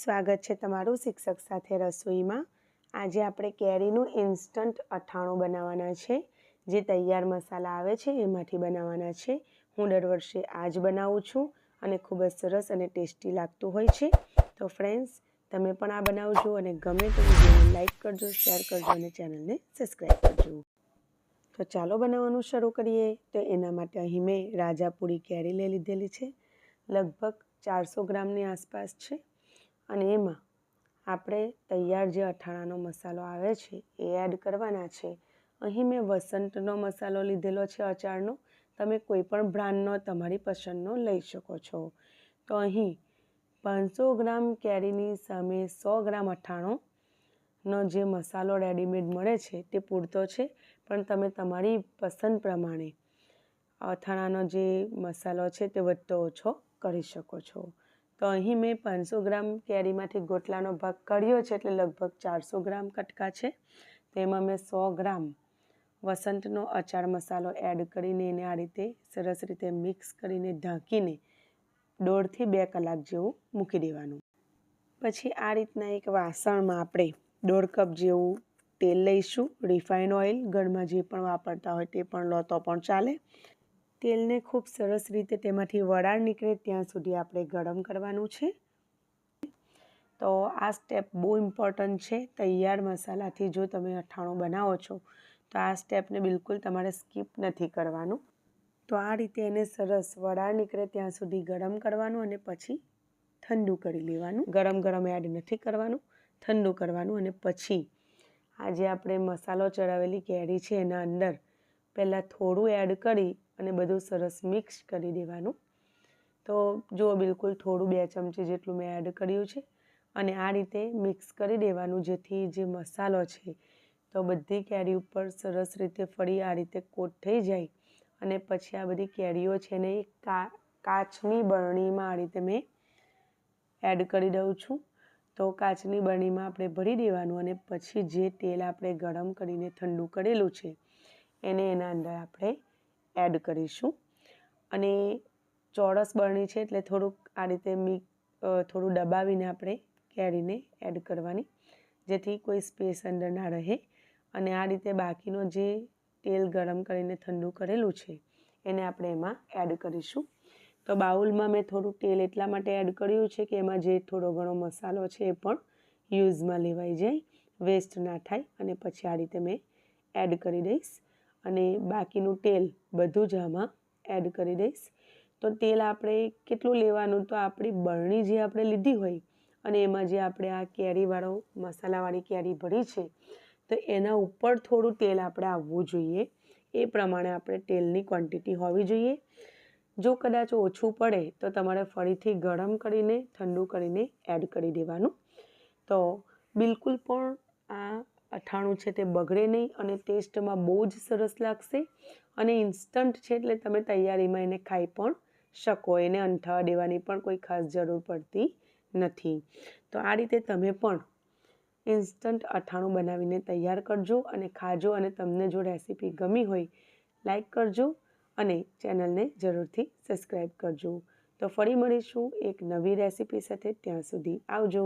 સ્વાગત છે તમારું શિક્ષક સાથે રસોઈમાં. આજે આપણે કેરીનું ઇન્સ્ટન્ટ અઠાણું બનાવવાના છે. જે તૈયાર મસાલા આવે છે એમાંથી બનાવવાના છે. હું દર વર્ષે આ જ બનાવું છું અને ખૂબ જ સરસ અને ટેસ્ટી લાગતું હોય છે. તો ફ્રેન્ડ્સ તમે પણ આ બનાવજો અને ગમે તો વિડીયોને લાઇક કરજો શેર કરજો અને ચેનલને સબસ્ક્રાઈબ કરજો. તો ચાલો બનાવવાનું શરૂ કરીએ. તો એના માટે અહીં મેં રાજાપુરી કેરી લઈ લીધેલી છે. લગભગ ચારસો ગ્રામની આસપાસ છે. અને એમાં આપણે તૈયાર જે અથાણાનો મસાલો આવે છે, એ એડ કરવાના છે. અહીં મેં વસંતનો મસાલો લીધેલો છે અચારનો. તમે કોઈ પણ બ્રાન્ડનો તમારી પસંદનો લઈ શકો છો. તો અહીં પાંચસો ગ્રામ કેરીની સામે સો ગ્રામ અથાણોનો જે મસાલો રેડીમેડ મળે છે, તે પૂરતો છે. પણ તમે તમારી પસંદ પ્રમાણે અથાણાનો જે મસાલો છે, તે વધતો ઓછો કરી શકો છો. તો અહીં મેં પાંચસો ગ્રામ કેરીમાંથી ગોટલાનો ભાગ કાઢ્યો છે એટલે લગભગ ચારસો ગ્રામ કટકા છે. તેમાં મેં સો ગ્રામ વસંતનો અચાર મસાલો એડ કરીને એને આ રીતે સરસ રીતે મિક્સ કરીને ઢાંકીને દોઢથી બે કલાક જેવું મૂકી દેવાનું. પછી આ રીતના એક વાસણમાં આપણે દોઢ કપ જેવું તેલ લઈશું. રિફાઇન ઓઇલ ઘરમાં જે પણ વાપરતા હોય તે પણ લો તો પણ ચાલે. તેલને ખૂબ સરસ રીતે તેમાંથી વરાળ નીકળે ત્યાં સુધી આપણે ગરમ કરવાનું છે. તો આ સ્ટેપ બહુ ઇમ્પોર્ટન્ટ છે. તૈયાર મસાલાથી જો તમે અથાણું બનાવો છો, તો આ સ્ટેપને બિલકુલ તમારે સ્કીપ નથી કરવાનું. તો આ રીતે એને સરસ વરાળ નીકળે ત્યાં સુધી ગરમ કરવાનું અને પછી ઠંડુ કરી લેવાનું. ગરમ ગરમ એડ નથી કરવાનું, ઠંડુ કરવાનું અને પછી આજે આપણે મસાલો ચડાવેલી કેરી છે એના અંદર, પહેલાં થોડું એડ કરી અને બધું સરસ મિક્સ કરી દેવાનું. તો જુઓ બિલકુલ થોડું બે ચમચી જેટલું મેં એડ કર્યું છે. અને આ રીતે મિક્સ કરી દેવાનું, જેથી જે મસાલો છે, તો બધી કેરી ઉપર સરસ રીતે ફરી આ રીતે કોટ થઈ જાય. અને પછી આ બધી કેરીઓ છે ને કા, કાચની બરણીમાં આ રીતે મેં એડ કરી દઉં છું. તો કાચની બરણીમાં આપણે ભરી દેવાનું અને પછી જે તેલ આપણે ગરમ કરીને ઠંડુ કરેલું છે, એને એના અંદર આપણે એડ કરીશું. અને ચોરસ બરણી છે એટલે થોડુંક આ રીતે મી થોડું દબાવીને આપણે કેરીને એડ કરવાની, જેથી કોઈ સ્પેસ અંદર ના રહે. અને આ રીતે બાકીનો જે તેલ ગરમ કરીને ઠંડુ કરેલું છે, એને આપણે એમાં એડ કરીશું. તો બાઉલમાં મેં થોડું તેલ એટલા માટે એડ કર્યું છે કે એમાં જે થોડો ઘણો મસાલો છે એ પણ યુઝમાં લેવાઈ જાય, વેસ્ટ ના થાય, અને પછી આ રીતે મેં એડ કરી દઈશ. અને બાકીનું તેલ બધું જ આમાં એડ કરી દઈશ. તો તેલ આપણે કેટલું લેવાનું? તો આપણી બરણી જે આપણે લીધી હોય અને એમાં જે આપણે આ કેરીવાળો મસાલાવાળી કેરી ભરી છે, તો એના ઉપર થોડું તેલ આપણે આવવું જોઈએ. એ પ્રમાણે આપણે તેલની ક્વોન્ટિટી હોવી જોઈએ. જો કદાચ ઓછું પડે, તો તમારે ફરીથી ગરમ કરીને, ઠંડુ કરીને એડ કરી દેવાનું. તો બિલકુલ પણ આ અઠાણું છે તે બગડે નહીં અને ટેસ્ટમાં બહુ જ સરસ લાગશે અને ઇન્સ્ટન્ટ છે એટલે તમે તૈયારીમાં એને ખાઈ પણ શકો. એને અંઠાવા દેવાની પણ કોઈ ખાસ જરૂર પડતી નથી. તો આ રીતે તમે પણ ઇન્સ્ટન્ટ અઠાણું બનાવીને તૈયાર કરજો અને ખાજો અને તમને જો રેસીપી ગમી હોય, લાઈક કરજો અને ચેનલને જરૂરથી સબસ્ક્રાઈબ કરજો. તો ફરી મળીશું એક નવી રેસીપી સાથે. ત્યાં સુધી આવજો.